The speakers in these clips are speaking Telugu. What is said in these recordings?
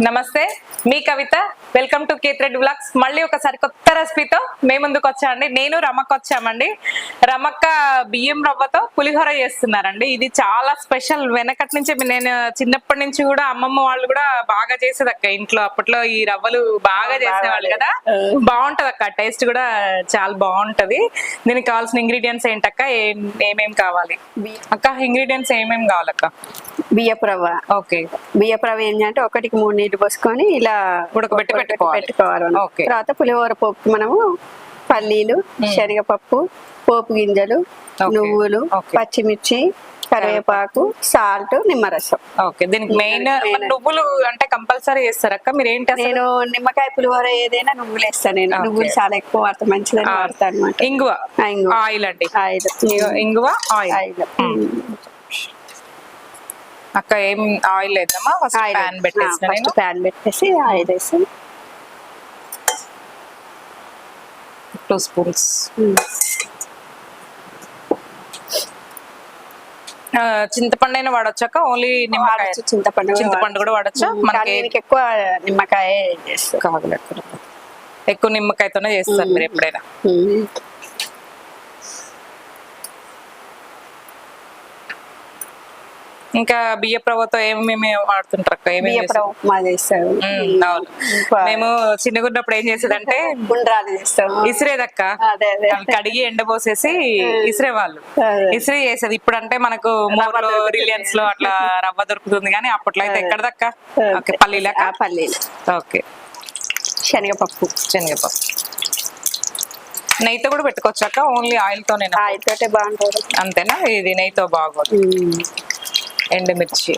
నమస్తే మీ Kavitha welcome to K thread blogs మళ్ళీ ఒకసారి కొత్త రెసిపీతో మేము ముందుకు వచ్చామండి. నేను రమక్క వచ్చామండి. రమక్క బియ్యం రవ్వతో పులిహోర చేస్తున్నారండి. ఇది చాలా స్పెషల్. వెనకటి నుంచి నేను చిన్నప్పటి నుంచి కూడా అమ్మమ్మ వాళ్ళు కూడా బాగా చేసేది అక్క ఇంట్లో. అప్పట్లో ఈ రవ్వలు బాగా చేసేవాళ్ళు కదా. బాగుంటది అక్క. టేస్ట్ కూడా చాలా బాగుంటది. దీనికి కావాల్సిన ఇంగ్రీడియంట్స్ ఏంటక్క? ఏం- ఏమేం కావాలి? అక్క ఇంగ్రీడియంట్స్ ఏమేం కావాలక్క? బియ్యపు రవ్వ. ఓకే. బియ్యపు రవ్వ ఏంటంటే ఒకటికి మూడు నీళ్ళు పోసుకొని ఇలా ఉడకబెట్టి పెట్టుకోవాలి. తర్వాత పులిహోర పప్పు మనము పల్లీలు శనగపప్పు పోపు గింజలు. నువ్వులు. పచ్చిమిర్చి కరివేపాకు సాల్ట్ నిమ్మరసం. ఓకే. దీనికి మెయిన్. నువ్వులు అంటే కంపల్సరీ చేస్తారక్క మీరు ఏంటి నేను నిమ్మకాయ పులిహోర ఏదైనా నువ్వులు వేస్తాను నేను. నువ్వులు చాలా ఎక్కువ వాడతా మంచిదని ఆ. వాడతా అనమాట ఇంగువ. ఆయిల్ అండి. ఆయిల్. ఇగో ఇంగువ ఆయిల్. ఆయిల్. అక్క ఏం ఆయిల్ వేద్దామా? ఫస్ట్ ప్యాన్ ఫస్ట్ ప్యాన్ పెట్టేసి ఆయిల్ వేసి టూ స్పూన్స్ చింతపండు అయినా వాడొచ్చాక ఓన్లీ నిమ్మకాయ. వాడచ్చు, చింతపండు కూడా చింతపండు కూడా వాడచ్చా? మనకి ఎక్కువ నిమ్మకాయ. ఎక్కువ నిమ్మకాయతోనే చేస్తారు మీరు ఎప్పుడైనా. ఇంకా బియ్య రవ్వతో ఏమేమి వాడుతుంటారు అక్క ఏమేమి బియ్యపు రవ్వ ఉప్మా చేస్తాం ఉమ్, అవును. మేము చిన్నగున్నప్పుడు ఏం చేసేదంటే గుండ్రాలు చేస్తాం ఇసిరేదక్క. కడిగి ఎండబోసేసి ఇసిరే వాళ్ళు. ఇసిరి చేసేది. ఇప్పుడు అంటే మనకు మోర్లో రిలయన్స్లో అట్లా రవ్వ దొరుకుతుంది కానీ అప్పట్లో అయితే ఎక్కడ దక్క ఓకే పల్లీలక? పల్లీలు. ఓకే. శనగపప్పు. శనగపప్పు. నెయ్యితో కూడా పెట్టుకోవచ్చాక ఓన్లీ ఆయిల్తో నేను ఆయిల్ తోటే బాగుంటుంది. అంతేనా? ఇది నెయ్యితో బాగోదు. ఉమ్. ఎండుమిర్చి.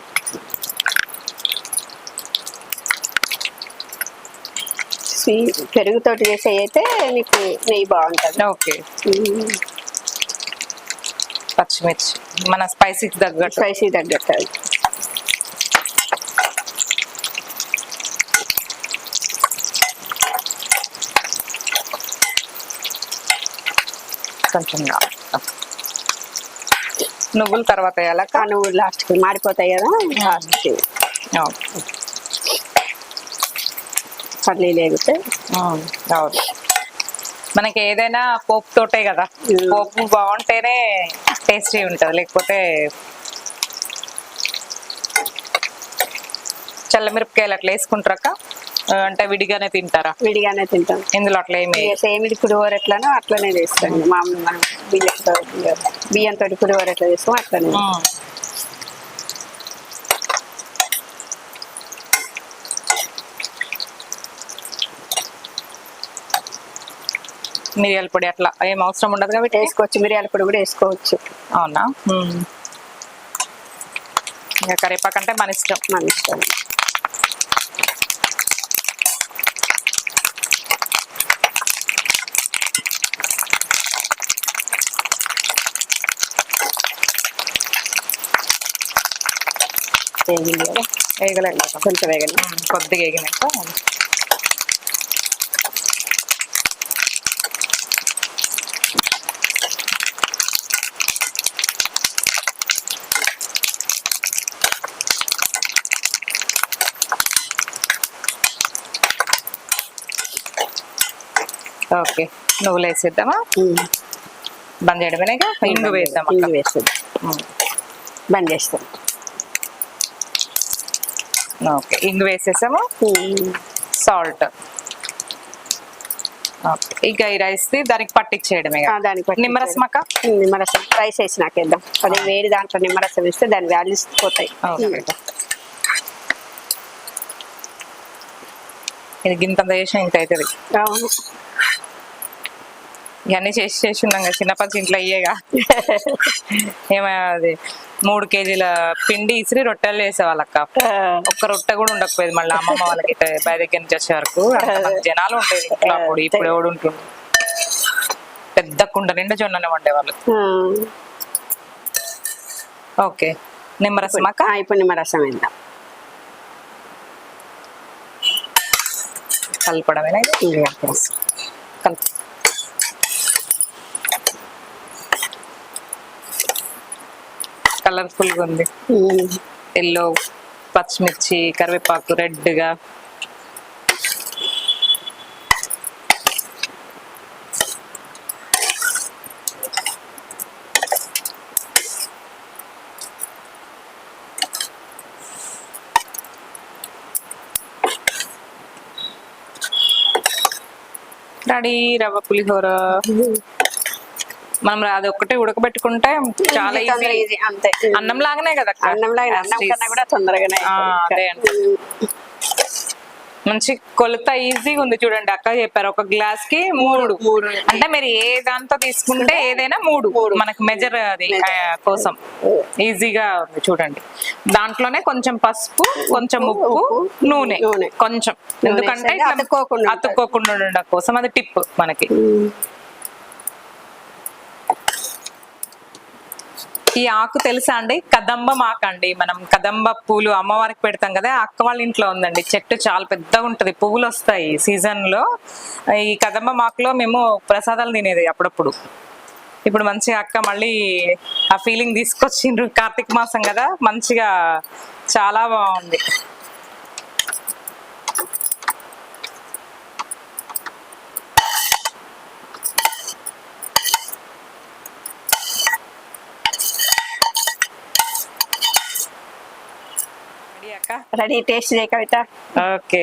స్వీ- పెరుగుతోటి చేసే అయితే నీకు నెయ్యి బాగుంటుంది. ఓకే. పచ్చిమిర్చి. మన స్పైసీకి తగ్గట్టు. స్పైసీ తగ్గట్టు కొంచెం. నువ్వులు తర్వాత వేయాలక్క ఆ నువ్వు లాస్ట్కి మాడిపోతాయి కదా? లాస్ట్కి. పల్లీలు వేగితే. అవును. మనకి ఏదైనా పోపు తోటే కదా. పోపు బాగుంటేనే టేస్టీ ఉంటది. లేకపోతే చల్లమిరపకాయలు అట్లా వేసుకుంటారక్క? అంటే విడిగానే తింటారా? విడిగానే తింటాం. ఇందులో అట్లా ఏమి ఇక సేమ్ ఇది పులిహోర ఎట్లానో అట్లనే చేస్తాం. మామూలు మనం బియ్యంతో పులిహోర ఎట్లా చేస్తాం అట్లనే. మిరియాల పొడి అట్లా. ఏం అవసరం ఉండదు కాబట్టి. వేసుకోవచ్చు మిరియాల పొడి కూడా వేసుకోవచ్చు. అవునా. ఇంకా కరివేపాకు అంటే మన ఇష్టం. మన ఇష్టం వేగింది కదా? వేగలేదు కొంచెం వేగండి కొద్దిగా వేగినాక ఓకే నువ్వులు వేసేద్దామా బంద్ చేయడమేగా ఇంగు వేద్దాం ఇంగు వేస్తుంది మ్మ్. బంద్ చేస్తాం ఓకే ఇంగు వేసేసాము. సాల్ట్ ఇక ఈ రైస్ దానికి పట్టించేయడమే దానికి. నిమ్మరసం అక్క నిమ్మరసం. రైస్ వేసి నాకేద్దాం. అదే వేడి దాంట్లో నిమ్మరసం వేస్తే దాని వాల్యూస్ పోతాయి. ఇది గింతంత చేసిన ఇంత అవుతుంది అవును. ఇవన్నీ చేసి చేసి ఉన్నాం కదా చిన్నప్పటి ఇంట్లో అయ్యేగా. ఏమో అది? మూడు కేజీల పిండి ఇసిరి రొట్టెలు వేసేవాళ్ళక్క ఆ, ఒక్క రొట్టె కూడా ఉండకపోయేది మళ్ళీ అమ్మమ్మ వాళ్ళకి బయ దగ్గర నుంచి వచ్చే వరకు. జనాలు ఉండేది ఇంట్లో అప్పుడు ఇప్పుడు ఎవడు ఉంటుండు? పెద్ద కుండ నిండా జొన్ననే వండేవాళ్ళు. ఓకే. నిమ్మరసం అక్క? ఇప్పుడు నిమ్మరసం వేద్దాం కలపడమేనా కలుపు. కలర్ఫుల్గా ఉంది. ఎల్లో పచ్చిమిర్చి కరివేపాకు రెడ్గా. రెడీ రవ్వ పులిహోర. మనం అది ఒక్కటే ఉడకబెట్టుకుంటే చాలా ఈజీ అంతే అన్నం లాగానే కదా? అన్నం లాగా అన్నం As కన్నా is. కూడా తొందరగానే అదే. మంచి కొలత ఈజీగా ఉంది చూడండి అక్క చెప్పారు ఒక గ్లాస్కి మూడు మూడు. అంటే మీరు ఏ దాంతో తీసుకుంటే ఏదైనా మూడు. మనకు మెజర్ అది కోసం ఈజీగా ఉంది చూడండి దాంట్లోనే కొంచెం పసుపు కొంచెం ఉప్పు నూనె. కొంచెం ఎందుకంటే అతుక్కోకుండా. అతుక్కోకుండా ఉండడం కోసం అది టిప్ మనకి ఈ ఆకు తెలుసా అండి? కదంబం ఆకు అండి. మనం కదంబ పూలు అమ్మవారికి పెడతాం కదా అక్క వాళ్ళ ఇంట్లో ఉందండి. చెట్టు చాలా పెద్దగా ఉంటుంది. పువ్వులు వస్తాయి సీజన్లో. ఈ కదంబం ఆకులో మేము ప్రసాదాలు తినేది అప్పుడప్పుడు. ఇప్పుడు మంచిగా అక్క మళ్ళీ ఆ ఫీలింగ్ తీసుకొచ్చిండ్రు కార్తీక మాసం కదా మంచిగా చాలా బాగుంది. రెడీ అక్క? రెడీ టేస్ట్ చేయ కవిత. ఓకే.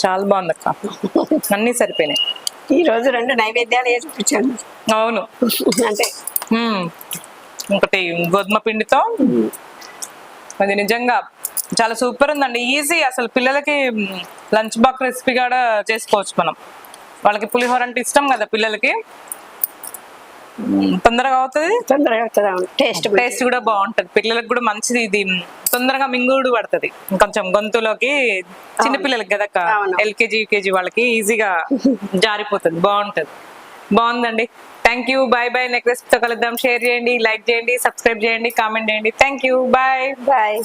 చాలా బాగుంది అక్క. అన్నీ సరిపోయినాయి. ఈ రోజు రెండు నైవేద్యాలు వేసి చూపించాను. అవును. అంటే. ఒకటి గోధుమ పిండితో? అది నిజంగా చాలా సూపర్ ఉందండి. ఈజీ అసలు పిల్లలకి లంచ్ బాక్స్ రెసిపీ కూడా చేసుకోవచ్చు మనం. వాళ్ళకి పులిహోర అంటే ఇష్టం కదా పిల్లలకి. తొందరగా అవుతుంది? తొందరగా అవుతుంది టేస్ట్ టేస్ట్ కూడా బాగుంటది. పిల్లలకు కూడా మంచిది ఇది. తొందరగా మింగుడు పడుతుంది. కొంచెం గొంతులోకి చిన్న పిల్లలకి కదా. ఎల్కేజీ యూకేజీ వాళ్ళకి ఈజీగా జారిపోతుంది బాగుంటది. బాగుందండి. థ్యాంక్ యూ బాయ్ బాయ్ నెక్స్ట్తో కలుద్దాం. షేర్ చేయండి లైక్ చేయండి సబ్స్క్రైబ్ చేయండి కామెంట్ చేయండి. Thank you bye bye